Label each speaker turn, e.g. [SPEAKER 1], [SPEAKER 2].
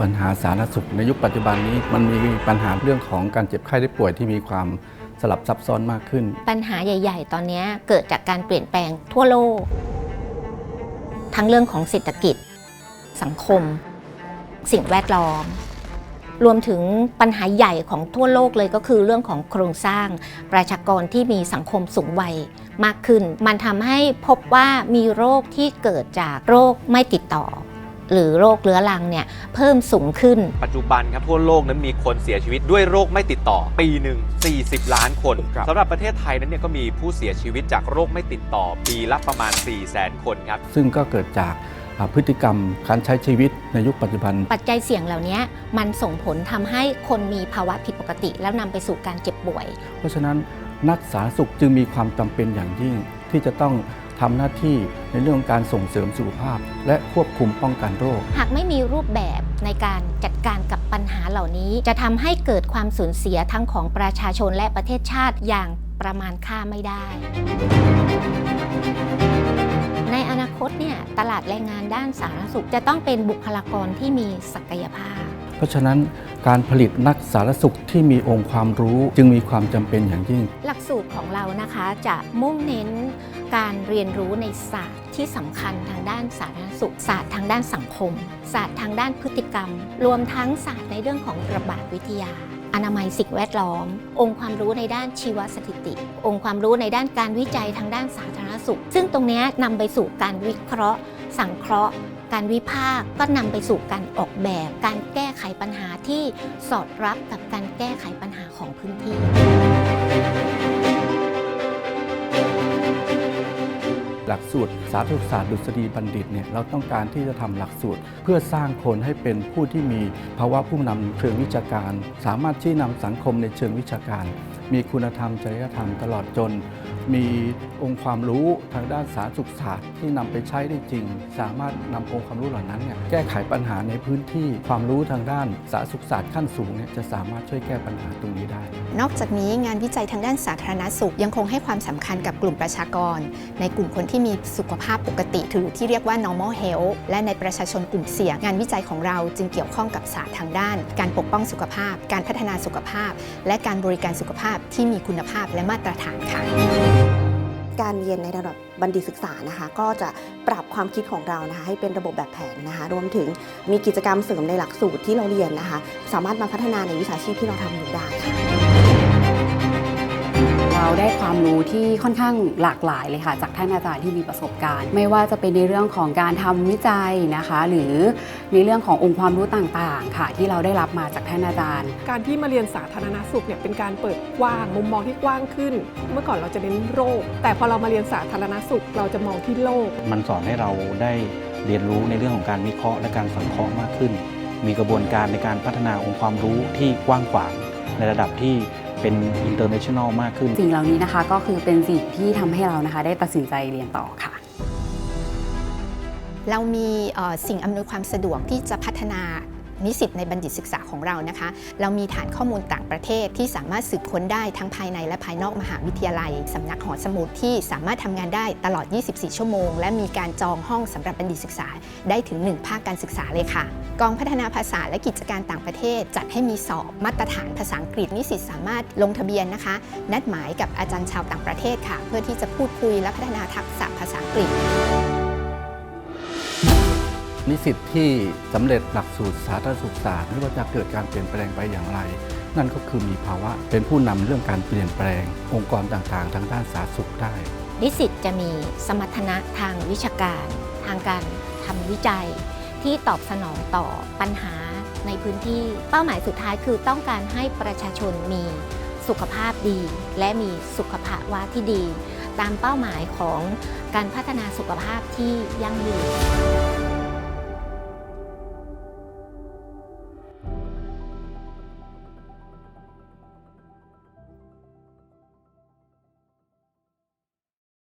[SPEAKER 1] ปัญหาสาธารณสุขในยุคปัจจุบันนี้มันมีปัญหาเรื่องของการเจ็บไข้ได้ป่วยที่มีความสลับซับซ้อนมากขึ้น
[SPEAKER 2] ปัญหาใหญ่ ๆ ตอนนี้เกิดจากการเปลี่ยนแปลงทั่วโลก ทั้งเรื่องของเศรษฐกิจ สังคม สิ่งแวดล้อม รวมถึงปัญหาใหญ่ของทั่วโลกเลยก็คือเรื่องของโครงสร้าง ประชากรที่มีสังคมสูงวัยมากขึ้น มันทำให้พบว่ามีโรคที่เกิดจากโรคไม่ติดต่อ หรือโรคเรื้อรังเนี่ยเพิ่มสูงขึ้น
[SPEAKER 3] ปัจจุบันครับทั่วโลกนั้นมีคนเสียชีวิตด้วยโรคไม่ติดต่อ ปีหนึ่ง40 ล้านคนสำหรับประเทศไทยนั้นเนี่ยก็มีผู้เสียชีวิตจากโรคไม่ติดต่อ ปีละประมาณ 4 0 0 0 0 0คนครับ
[SPEAKER 1] ซึ่งก็เกิดจากอ่าพฤติกรรมการใช้ชีวิตในยุคปัจจุบัน
[SPEAKER 2] ปัจจัยเสี่ยงเหล่านี้มันส่งผลทำให้คนมีภาวะผิดปกติ แล้วนำไปสู่การเจ็บป่วย
[SPEAKER 1] เพราะฉะนั้นนักสาธารณสุขจึงมีความจำเป็นอย่างยิ่งที่จะต้อง ทำหน้าที่ในเรื่องของการส่งเสริมสุขภาพ และควบคุมป้องกันโรค
[SPEAKER 2] หากไม่มีรูปแบบในการจัดการกับปัญหาเหล่านี้ จะทำให้เกิดความสูญเสียทั้งของประชาชนและประเทศชาติอย่างประมาณค่าไม่ได้ ในอนาคตเนี่ยตลาดแรงงานด้านสาธารณสุขจะต้องเป็นบุคลากรที่มีศักยภาพ
[SPEAKER 1] เพราะฉะนั้น การผลิตนักสารสุขที่มีองค์ความรู้จึงมีความจำเป็นอย่างยิ่ง
[SPEAKER 2] หลักสูตรของเรานะคะจะมุ่งเน้นการเรียนรู้ในศาสตร์ที่สำคัญทางด้านสาธารณสุขศาสตร์ทางด้านสังคม ศาสตร์ทางด้านพฤติกรรม รวมทั้งศาสตร์ในเรื่องของระบาดวิทยา อนามัยสิ่งแวดล้อม องค์ความรู้ในด้านชีวสถิติ องค์ความรู้ในด้านการวิจัยทางด้านสาธารณสุข ซึ่งตรงนี้นำไปสู่การวิเคราะห์ สังเคราะห์ การวิพากษ์ก็นำไปสู่การออกแบบ การแก้ไขปัญหาที่สอดรับกับการแก้ไขปัญหาของพื้นที่
[SPEAKER 1] หลักสูตรสาธารณศาสตร์ดุษฎีบัณฑิตเนี่ยเราต้องการที่จะทำหลักสูตร เพื่อสร้างคนให้เป็นผู้ที่มีภาวะผู้นำเชิงวิชาการ สามารถชี้นำสังคมในเชิงวิชาการ มีคุณธรรมจริยธรรมตลอดจน มีองค์ความรู้ทางด้านสาธารณสุขศาสตร์ที่นำไปใช้ได้จริง สามารถนำองค์ความรู้เหล่านั้นเนี่ยแก้ไขปัญหาในพื้นที่ความรู้ทางด้านสาธารณสุขศาสตร์ขั้นสูงเนี่ยจะสามารถช่วยแก้ปัญหาตรงนี้ได้
[SPEAKER 4] นอกจากนี้งานวิจัยทางด้านสาธารณสุขยังคงให้ความสำคัญกับกลุ่มประชากร ในกลุ่มคนที่มีสุขภาพปกติหรือที่เรียกว่า normal health และในประชาชนกลุ่มเสี่ยง งานวิจัยของเราจึงเกี่ยวข้องกับศาสตร์ทางด้าน การปกป้องสุขภาพ การพัฒนาสุขภาพ และการบริการสุขภาพที่มีคุณภาพและมาตรฐานค่ะ
[SPEAKER 5] การเรียนในระดับบัณฑิตศึกษานะคะ ก็จะปรับความคิดของเรานะคะ ให้เป็นระบบแบบแผนนะคะ รวมถึงมีกิจกรรมเสริมในหลักสูตรที่เราเรียนนะคะ สามารถมาพัฒนาในวิชาชีพที่เราทำอยู่ได้ค่ะ
[SPEAKER 6] เราได้ความรู้ที่ค่อนข้างหลากหลายเลยค่ะ จากท่านอาจารย์ที่มีประสบการณ์ ไม่ว่าจะเป็นในเรื่องของการทำวิจัยนะคะ หรือในเรื่องขององค์ความรู้ต่างๆ ค่ะ ที่เราได้รับมาจากท่านอาจารย์
[SPEAKER 7] การที่มาเรียนสาธารณสุขเนี่ยเป็นการเปิดกว้างมุมมองที่กว้างขึ้น เมื่อก่อนเราจะเน้นโรค แต่พอเรามาเรียนสาธารณสุขเราจะมองที่โลก
[SPEAKER 8] มันสอนให้เราได้เรียนรู้ในเรื่องของการวิเคราะห์และการสังเคราะห์มากขึ้น มีกระบวนการในการพัฒนาองค์ความรู้ที่กว้างขวางในระดับที่ เป็น international มากขึ้น
[SPEAKER 6] สิ่งเหล่านี้นะคะก็คือเป็นสิ่งที่ทำให้เรานะคะได้ตัดสินใจเรียนต่อค่ะ
[SPEAKER 4] เรามีเอ่อสิ่งอำนวยความสะดวกที่จะพัฒนา นิสิตในบัณฑิตศึกษาของเรานะคะ เรามีฐานข้อมูลต่างประเทศที่สามารถสืบค้นได้ทั้งภายในและภายนอกมหาวิทยาลัยสำนักหอสมุดที่สามารถทำงานได้ตลอด 24 ชั่วโมง และมีการจองห้องสำหรับบัณฑิตศึกษา ได้ถึง 1 ภาคการศึกษาเลยค่ะ กองพัฒนาภาษาและกิจการต่างประเทศ จัดให้มีสอบมาตรฐานภาษาอังกฤษนิสิตสามารถลงทะเบียนนะคะ นัดหมายกับอาจารย์ชาวต่างประเทศค่ะ เพื่อที่จะพูดคุยและพัฒนาทักษะภาษาอังกฤษ
[SPEAKER 1] นิสิตที่สำเร็จหลักสูตรสาธารณสุขศาสตร์ไม่ว่าจะเกิดการเปลี่ยนแปลงไปอย่างไร นั่นก็คือมีภาวะเป็นผู้นำเรื่องการเปลี่ยนแปลง องค์กรต่างๆ ทางด้านสาธารณสุขได้
[SPEAKER 2] นิสิตจะมีสมรรถนะทางวิชาการ ทางการทำวิจัย ที่ตอบสนองต่อปัญหาในพื้นที่เป้าหมายสุดท้ายคือต้องการให้ประชาชนมีสุขภาพดี และมีสุขภาวะที่ดี ตามเป้าหมายของการพัฒนาสุขภาพที่ยั่งยืน